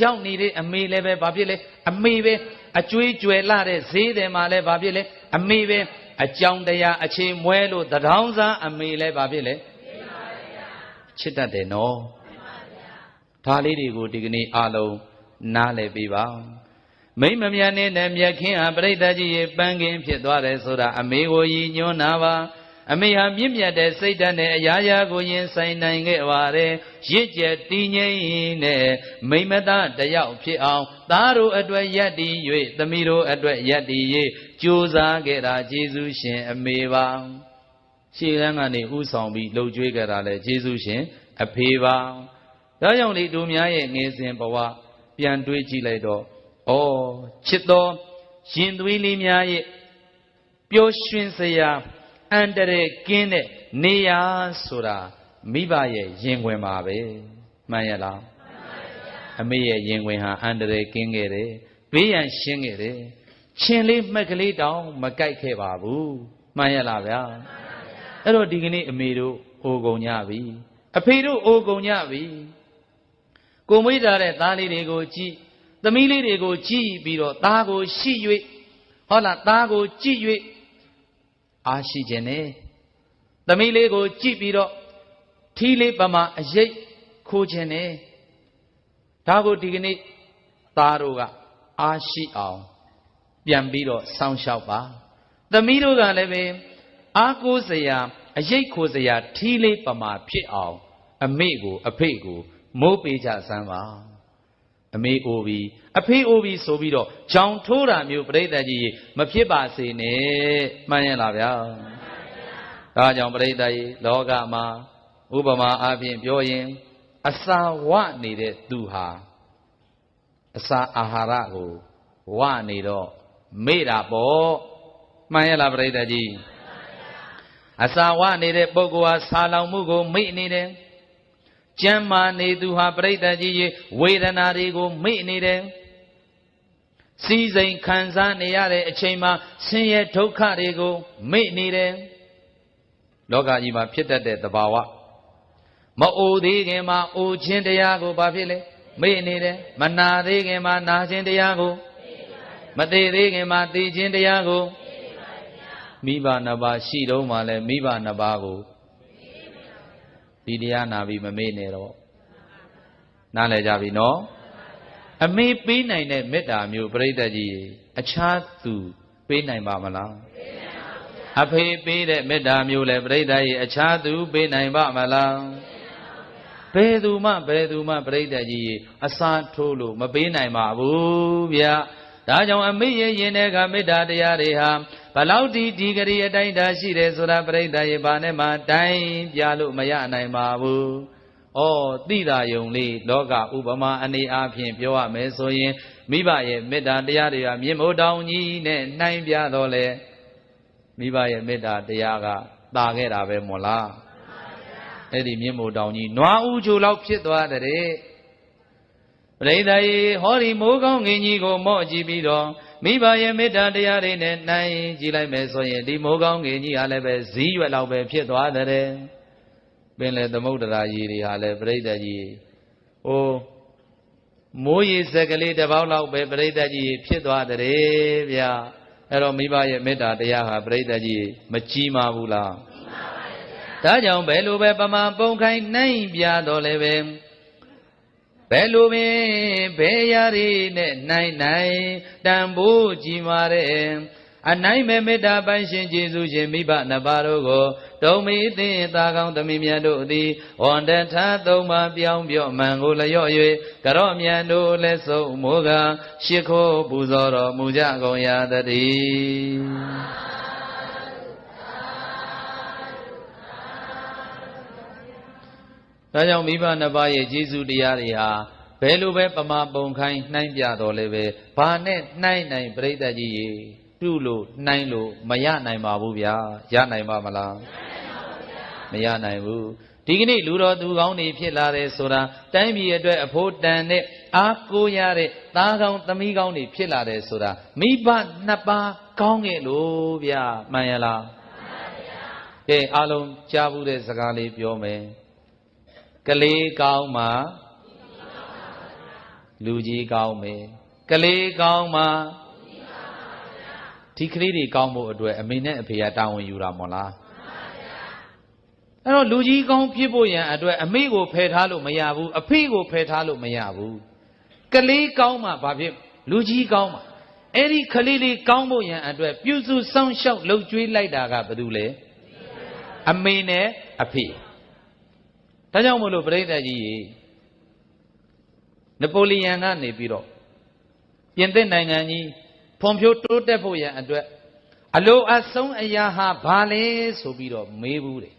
ရောက်နေတဲ့အမေလည်းပဲဘာဖြစ်လဲအမေပဲအကျွေးကြွယ်လာတဲ့ဈေးတယ်မှာလည်းဘာဖြစ်လဲအမေပဲအကြောင်းတရားအခြေမွဲလို့တထောင်းစားအမေလည်းဘာဖြစ်လဲချစ်တတ်တယ်နော်ဒါလေးတွေကိုဒီကနေ့အားလုံးနားလည်ပေးပါမိမ့်မမြတ်နဲ့မြတ်ခင်းဟာပြိတ္တကြီးရဲ့ပန်းကင်းဖြစ်သွားတယ်ဆိုတာအမေကိုရည်ညွှန်းတာပါ အမေဟာမြင့်မြတ်တဲ့စိတ်ဓာတ်နဲ့အရာရာကိုရင်ဆိုင်နိုင်ခဲ့ပါတယ်ရစ်ကျက်တည်ငြိမ်နဲ့မိမတတယောက်ဖြစ်အောင်သားတို့အတွက်ယက်တည်၍သမီးတို့အတွက်ယက်တည်၍ကြိုးစားခဲ့တာယေရှုရှင် အမေပါရှေ့လန်းကနေဥဆောင်ပြီးလှုပ်ကြွေးကြတာလဲယေရှုရှင် အဖေပါဒါကြောင့်လေတို့များရဲ့ငယ်စဉ်ဘဝပြန်တွေးကြည့်လိုက်တော့ဩချစ်တော်ရင်သွေးလေးများရဲ့ပျော်ရွှင်စရာ အန္တရာယ်ကင်းတဲ့နေရာဆိုတာမိဘရဲ့ရင်ခွင်ပါပဲမှန်ရလားအမေရဲ့ရင်ခွင်ဟာအန္တရာယ်ကင်းခဲ့တယ်ဘေးရန်ရှင်းခဲ့တယ်ချင်းလေးမှက်ကလေးတောင်မကြိုက်ခဲ့ပါဘူးမှန်ရလားဗျာအဲ့တော့ဒီကနေ့အမေတို့အိုကုန်ကြပြီအဖေတို့အိုကုန်ကြပြီကိုမွေးထားတဲ့သားလေးတွေကိုကြည့်သမီးလေးတွေကိုကြည့်ပြီးတော့သားကိုရှိ၍ဟောလားသားကိုကြည့်၍ အားရှိခြင်းနဲ့သမီးလေးကိုကြည့်ပြီးတော့ထီးလေးပမာအရိပ်ခိုးခြင်းနဲ့ဒါကိုဒီကနေ့သားတို့ကအားရှိအောင် ပြန်ပြီးတော့စောင့်ရှောက်ပါသမီးတို့ကလည်းပဲအားကိုးစရာအရိပ်ခိုးစရာထီးလေးပမာဖြစ်အောင် အမေကို အဖေကိုမိုးပေးကြစမ်းပါ အမေအိုပြီးအဖေအိုပြီးဆိုပြီးတော့ကြောင်ထိုးတာမျိုးပြိတ္တကြီးမဖြစ်ပါစေနဲ့မှန်ရင်လားဗျာဒါကြောင့်ပြိတ္တကြီးလောကမှာဥပမာအားဖြင့်ပြောရင် အစာဝနေတဲ့သူဟာအစာအာဟာရကိုဝနေတော့မေ့တာပေါ့မှန်ရလားပြိတ္တကြီးအစာဝနေတဲ့ပုဂ္ဂိုလ်ဟာဆာလောင်မှုကိုမေ့နေတယ် ကျမ်းမာနေသူဟာပြိတ္တကြီးရေဝေဒနာတွေကိုမေ့နေတယ်စီစိန်ခံစားနေရတဲ့အချိန်မှာဆင်းရဲဒုက္ခတွေကိုမေ့နေတယ်လောကကြီးမှာဖြစ်တတ်တဲ့သဘာဝမအိုသေးခင်မှာအိုခြင်းတရားကိုဘာဖြစ်လဲမေ့နေတယ်မနာသေးခင်မှာနာခြင်းတရားကိုမသေးသေးခင်မှာသိခြင်းတရားကိုမိဘနှစ်ပါးရှိတော့မှလည်းမိဘနှစ်ပါးကို ဒီတရားနာပြီးမမေ့နဲ့တော့နားလည်ကြပြီနော်အမေပေးနိုင်တဲ့မေတ္တာမျိုးပြိတ္တကြီးအခြားသူပေးနိုင်ပါမလားအဖေပေးတဲ့မေတ္တာမျိုးလည်းပြိတ္တကြီးအခြားသူပေးနိုင်ပါမလားဘယ်သူမှဘယ်သူမှပြိတ္တကြီးအစားထိုးလို့မပေးနိုင်ပါဘူးဗျာဒါကြောင့်အမေရဲ့ရင်ထဲကမေတ္တာတရားတွေဟာ ဘလောက်ဒီဒီဂရီအတိုင်းတာရှိတယ်ဆိုတာပြိတ္တာရဲ့ဘာနဲ့မှတိုင်းပြလို့မရနိုင်ပါဘူး။ဩသိတာယုံလေးလောကဥပမာအနေအားဖြင့်ပြောရမယ်ဆိုရင်မိဘရဲ့မေတ္တာတရားတွေကမြင့်မို့တောင်ကြီးနဲ့နှိုင်းပြတော့လေမိဘရဲ့မေတ္တာတရားကတာခဲ့တာပဲမို့လား။အဲ့ဒီမြင့်မို့တောင်ကြီးနွားဦးချိုလောက်ဖြစ်သွားတဲ့ပရိသတ်ရေဟောဒီမိုးကောင်းငင်ကြီးကိုမော့ကြည့်ပြီးတော့ မိဘရဲ့မေတ္တာတရားတွေနဲ့နိုင်ကြည့်လိုက်မယ်ဆိုရင်ဒီမိုးကောင်းငင်ကြီးဟာလည်းပဲဇီးရွက်လောက်ပဲဖြစ်သွားတဲ့ပင်လေသမုဒ္ဒရာကြီးတွေဟာလည်းပရိသတ်ကြီးဟိုမိုးရေစက်ကလေးတစ်ပေါက်လောက်ပဲပရိသတ်ကြီးဖြစ်သွားတဲ့ဗျာအဲ့တော့မိဘရဲ့မေတ္တာတရားဟာပရိသတ်ကြီးမကြီးမားဘူးလားကြီးမားပါရဲ့ဗျာဒါကြောင့်ဘယ်လိုပဲပမာပုံခိုင်းနိုင်ပြတော့လည်းပဲ ဘယ်လိုပင်ဘယ်ရာတွေနဲ့နိုင်နိုင်တန်ဖိုးကြည်မာတဲ့အနိုင်မဲ့မေတ္တာပိုင်ရှင်ကျေးဇူးရှင်မိဘနှစ်ပါးတို့ကိုတုံမီသင်သာကောင်းသမီးမြတ်တို့သည်ဝန္တထသုံးပါးပြောင်းပြော့မှန်ကိုလျော့၍ကရော့မြန်တို့လက်စုံမိုးကရှ िख ိုးပူဇော်တော်မူကြကုန်ရာတည်း ဒါကြောင့်မိဘနှစ်ပါးရဲ့ကျေးဇူးတရားတွေဟာဘယ်လိုပဲပမာပုံခိုင်းနှိုင်းပြတော်လဲပဲဘာနဲ့နှိုင်းနိုင်ပြိဿကြီးရေပြုလို့နှိုင်းလို့မရနိုင်ပါဘူးဗျာရနိုင်ပါမလားမရနိုင်ဘူးဒီကနေ့လူတော်သူကောင်းတွေဖြစ်လာတယ်ဆိုတာတိုင်းပြည်အတွက်အဖို့တန်တဲ့အားကိုးရတဲ့သားကောင်းသမီးကောင်းတွေဖြစ်လာတယ်ဆိုတာမိဘနှစ်ပါးကောင်းခဲ့လို့ဗျာမှန်ရလားမှန်ပါဗျာကဲအားလုံးကြားဘူးတဲ့စကားလေးပြောမယ် ကလေးကောင်းမှလူကြီးကောင်းမယ်ကလေးကောင်းမှာဒီကလေးတွေကောင်းဖို့အတွက်အမေနဲ့အဖေကတာဝန်ယူတာမို့လားအဲ့တော့လူကြီးကောင်းဖြစ်ဖို့ရန်အတွက်အမေကိုဖယ်ထားလို့မရဘူးအဖေကိုဖယ်ထားလို့မရဘူးကလေးကောင်းမှဘာဖြစ်လူကြီးကောင်းမှအဲ့ဒီကလေးလေးကောင်းဖို့ရန်အတွက်ပြုစုစောင့်ရှောက်လှုပ်ကြွေးလိုက်တာကဘာလို့လဲအမေနဲ့အဖေ ဒါကြောင့်မို့လို့ပြိဿကြီးရေနပိုလီယန်ကနေပြီးတော့ပြင်သစ်နိုင်ငံကြီးဖွံ့ဖြိုးတိုးတက်ဖို့ရန်အတွက်အလိုအဆုံးအရာဟာဘာလဲဆိုပြီးတော့မေးဘူးတယ်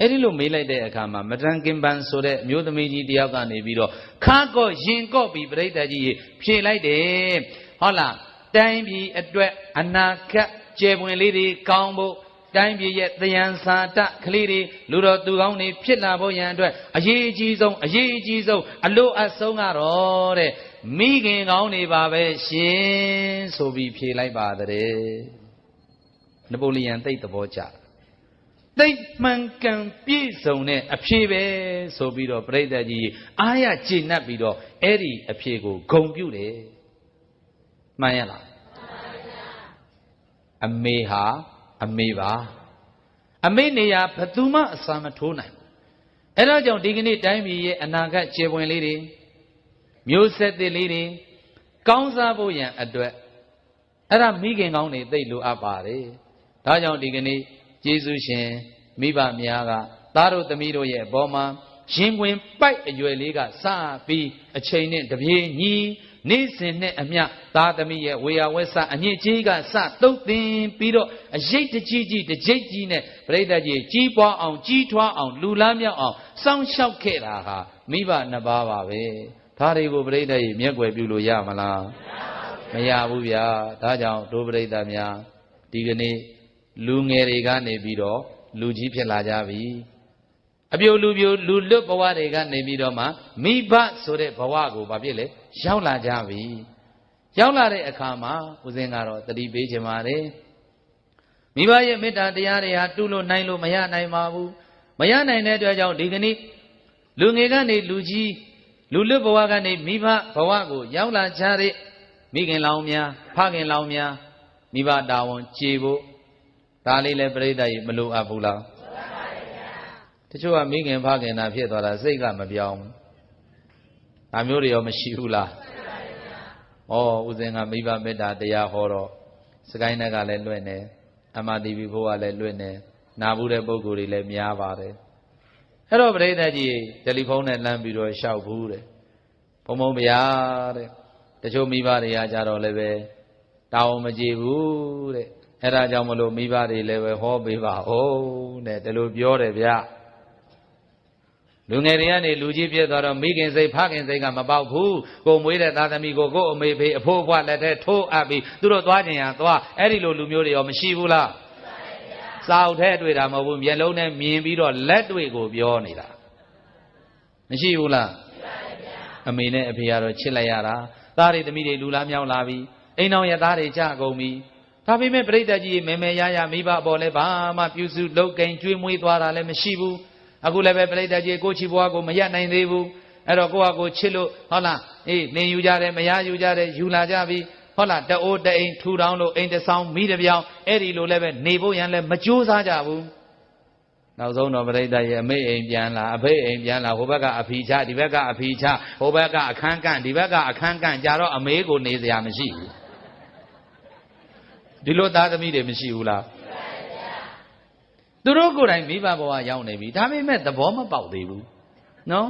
အဲ့ဒီလိုမေးလိုက်တဲ့အခါမှာမတန်ကင်ပန်ဆိုတဲ့အမျိုးသမီးကြီးတယောက်ကနေပြီးတော့ခါကော့ရင်ကော့ပြီးပြိဿကြီးရေဖြေလိုက်တယ်ဟုတ်လားတိုင်းပြည်အတွက်အနာဂတ်ကျေပွင်လေးတွေကောင်းဖို့ တိုင်းပြည်ရဲ့တယံစာတကလေးတွေလူတော်သူကောင်းတွေဖြစ်လာဖို့ရန်အတွက်အရေးအကြီးဆုံးအရေးအကြီးဆုံးအလို့အဆုံးကတော့တဲ့မိခင်ကောင်းတွေပါပဲရှင်ဆိုပြီးဖြေလိုက်ပါတဲ့နပိုလီယန်သိတ်သဘောကျသိတ်မှန်ကန်ပြည့်စုံတဲ့အဖြေပဲဆိုပြီးတော့ပြိဿကြီးအားရကျေနပ်ပြီးတော့အဲ့ဒီအဖြေကိုဂုံပြုတယ်မှန်ရလားအမေဟာ အမေပါအမေနေရာဘသူမှအစာမထိုးနိုင်ဘူးအဲဒါကြောင့်ဒီကနေ့တိုင်းပြည်ရဲ့အနာဂတ်ခြေပွင့်လေးတွေမျိုးဆက်သစ်လေးတွေကောင်းစားဖို့ရန်အတွက်အဲ့ဒါမိခင်ကောင်းတွေသိလိုအပ်ပါတယ်ဒါကြောင့်ဒီကနေ့ယေရှုရှင်မိဘများကသားတို့သမီးတို့ရဲ့အပေါ်မှာရင်ဝင်ပိုက်အရွယ်လေးကစပြီးအချိန်နဲ့တပြေးညီ နေ့စဉ်နဲ့အမျှသားသမီးရဲ့ဝေယဝက်ဆအညစ်အကြေးကစတုတ်တင်ပြီးတော့အရေးတကြီးကြီးတကြိတ်ကြီးနဲ့ပြိဿကြီးကြီးပွားအောင်ကြီးထွားအောင်လူလားမြောက်အောင်စောင့်ရှောက်ခဲ့တာဟာမိဘနှစ်ပါးပါပဲဒါတွေကိုပြိဿကြီးမျက်ွယ်ပြုလို့ရမလားမရဘူးဗျာဒါကြောင့်ဒိုးပြိဿများဒီကနေ့လူငယ်တွေကနေပြီးတော့လူကြီးဖြစ်လာကြပြီ အပြိုလူပြိုလူလွတ်ဘဝတွေကနေပြီးတော့မှမိဘဆိုတဲ့ဘဝကိုဘာဖြစ်လဲရောက်လာကြပြီရောက်လာတဲ့အခါမှာဦးဇင်းကတော့တတိပေးခြင်းပါတယ်မိဘရဲ့မေတ္တာတရားတွေဟာတူလို့နိုင်လို့မရနိုင်ပါဘူးမရနိုင်တဲ့အတွက်ကြောင့်ဒီကနေ့လူငယ်ကနေလူကြီးလူလွတ်ဘဝကနေမိဘဘဝကိုရောက်လာကြတဲ့မိခင်လောင်များဖခင်လောင်များမိဘတာဝန်ကြည်ဖို့ဒါလေးလည်းပြိဿကြီးမလိုအပ်ဘူးလား တချို့ကမိခင်ဖခင်သာဖြစ်သွားတာစိတ်ကမပြောင်းဘူးဒါမျိုးတွေရောမရှိဘူးလားဩဦးဇင်းကမိဘမေတ္တာတရားဟောတော့စကိုင်းနက်ကလည်းလွင့်နေအမတီဗီဘိုးကလည်းလွင့်နေနာဘူးတဲ့ပုံကိုယ်တွေလည်းများပါတယ်အဲ့တော့ပရိသတ်ကြီးတယ်လီဖုန်းနဲ့လမ်းပြီးတော့ရှောက်ဘူးတဲ့ဘုံဘုံဗျာတဲ့တချို့မိဘတွေကကြတော့လည်းပဲတောင်းမကြည့်ဘူးတဲ့အဲ့ဒါကြောင့်မလို့မိဘတွေလည်းပဲဟောပေးပါဦးတဲ့ဒီလိုပြောတယ်ဗျ လူငယ်တွေကနေလူကြီးဖြစ်သွားတော့မိခင်စိတ်ဖခင်စိတ်ကမပေါက်ဘူးကိုမွေးတဲ့သားသမီးကိုကိုအမေဖေအဖိုးအဖွားလက်ထဲထိုးအပ်ပြီးသူတို့သွားခြင်းဟာသွားအဲ့ဒီလိုလူမျိုးတွေရောမရှိဘူးလားစာအုပ်ထဲတွေ့တာမဟုတ်ဘူးမျက်လုံးနဲ့မြင်ပြီးတော့လက်တွေ့ကိုပြောနေတာမရှိဘူးလားအမေနဲ့အဖေကတော့ချစ်လိုက်ရတာသားတွေသမီးတွေလူလားမြောက်လာပြီအိမ်တော်ရသားတွေကြကုန်ပြီဒါပေမဲ့ပြိတ္တကြီးမဲမဲရရမိဘပေါ်လဲဘာမှပြုစုလုတ်ကိန်ကျွေးမွေးသွားတာလည်းမရှိဘူး အခုလည်းပဲပြိတ္တကြီးကိုချီဘွားကိုမရနိုင်သေးဘူးအဲ့တော့ကိုကကိုချစ်လို့ဟုတ်လားအေးနေယူကြတယ်မရယူကြတယ်ယူလာကြပြီဟုတ်လားတအိုးတအိမ်ထူထောင်လို့အိမ်တဆောင်မိတပြောင်အဲ့ဒီလိုလည်းပဲနေဖို့ရန်လည်းမကြိုးစားကြဘူးနောက်ဆုံးတော့ပြိတ္တရဲ့အမေအိမ်ပြန်လာအဖေအိမ်ပြန်လာဟိုဘက်ကအဖီချဒီဘက်ကအဖီချဟိုဘက်ကအခန်းကန့်ဒီဘက်ကအခန်းကန့်ကြတော့အမေကိုနေစရာမရှိဘူးဒီလိုသားသမီးတွေမရှိဘူးလား သူတို့ကိုယ်တိုင်မိဘဘဝရောက်နေပြီဒါပေမဲ့သဘောမပေါက်သေးဘူးနော်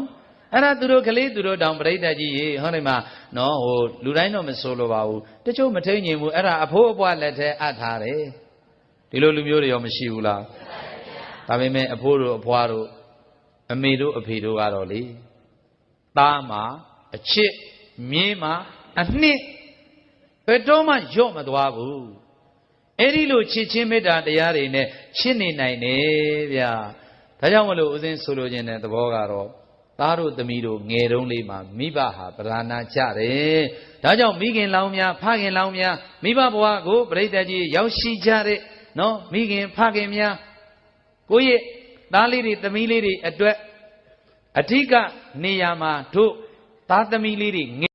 အဲ့ဒါသူတို့ကလေးသူတို့တောင်ပြိတ္တကြီးရေဟောဒီမှာနော်ဟိုလူတိုင်းတော့မဆိုလိုပါဘူးတချို့မထိန်ညင်ဘူးအဲ့ဒါအဖိုးအပွားလက်ထဲအပ်ထားတယ်ဒီလိုလူမျိုးတွေရောမရှိဘူးလားဒါပေမဲ့အဖိုးတို့အဖွားတို့အမေတို့အဖေတို့ကတော့လေသားမှာအချစ်မြင်းမှာအနှစ်ဘယ်တော့မှညော့မသွားဘူး အဲ့ဒီလိုချစ်ချင်းမေတ္တာတရားတွေနဲ့ချစ်နေနိုင်တယ်ဗျာဒါကြောင့်မလို့ဦးဇင်းဆိုလိုခြင်းတဲ့သဘောကတော့သားတို့သမီးတို့ငယ်တုန်းလေးမှာမိဘဟာပဓာနာကြတယ်ဒါကြောင့်မိခင်လောင်များဖခင်လောင်များမိဘဘဝကိုပြိတ္တကြီးရောက်ရှိကြတဲ့နော်မိခင်ဖခင်များကိုယ့်ရဲ့သားလေးတွေသမီးလေးတွေအတွက်အဓိကနေရာမှာတို့သားသမီးလေးတွေငယ်